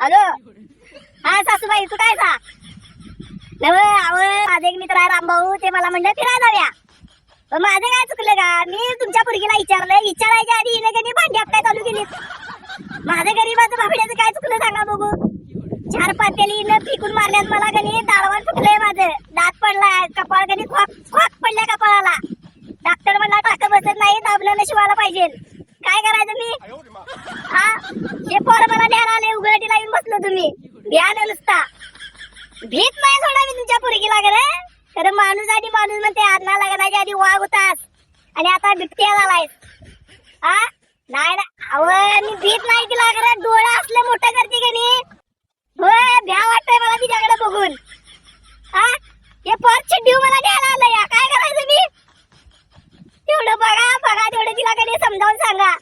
Hello? हा सासूबाई तू काय सा? नव अव माझे एक मित्र आहे रामभाऊ ते मला म्हणलं फिरायला जाऊया. माझं काय चुकलं का? मी तुमच्या पुरगीला विचारलं विचारायच्या आधी हिने कधी भांडी आपटाय चालू केली माझ्या गरीबाचं भाबड्याचं काय चुकलं सांगा बघू. चार पातेली हिनं पिकून मारल्यात मला कधी दाळवण फुटलंय माझं. दात पडलाय कपाळ कधी खोक खोक पडल्या कपाळाला. डॉक्टर म्हणला टाका बसत नाही दाबलं नशिबाला पाहिजे. काय करायचं मी पोर आले उघडीला येऊन बसलो तुम्ही. ध्यान नुसता. भीत नाही सोडा मी तुमच्या पुरगीला खरं खरं माणूस आणि माणूस म्हणते आदना लग्नाच्या आधी वाघ होतास. आणि आता बिबट्या झालाय हा नाही ना. अव मी भीत नाही तिला खरं डोळा असलं मोठं करते की नाही होय भ्या वाटतंय मला तिच्याकडे बघून. हा हे पोर ड्यू मला द्यायला आलं या. काय करायचं मी? तेवढं बघा बघा तेवढं तिला कधी समजावून सांगा.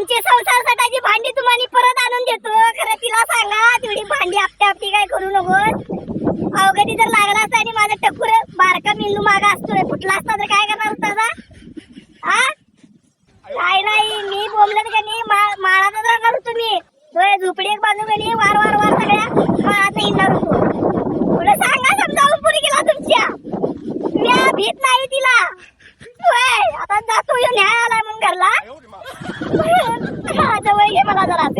तुमची संसार सटाची भांडी तुम्हाला परत आणून देतो. खरं तिला सांगा तेवढी भांडी आपटी आपटी काय करू नको अवघडी जर लागला असता आणि माझं टकूर बारका मेंदू मागा असतो फुटला असता तर काय करणार होता हा काय नाही मी बोलत का नाही? मा- माळातच राहणार होतो मी. झोपडी एक बाजू गेली वार वार वार सगळ्या माळात येणार होतो. पुढे सांगा समजावून पुरी गेला तुमच्या. मी भीत नाही तिला. आता जातो ह्यो न्याय आला म्हणून घरला. जवळ घे मला जरा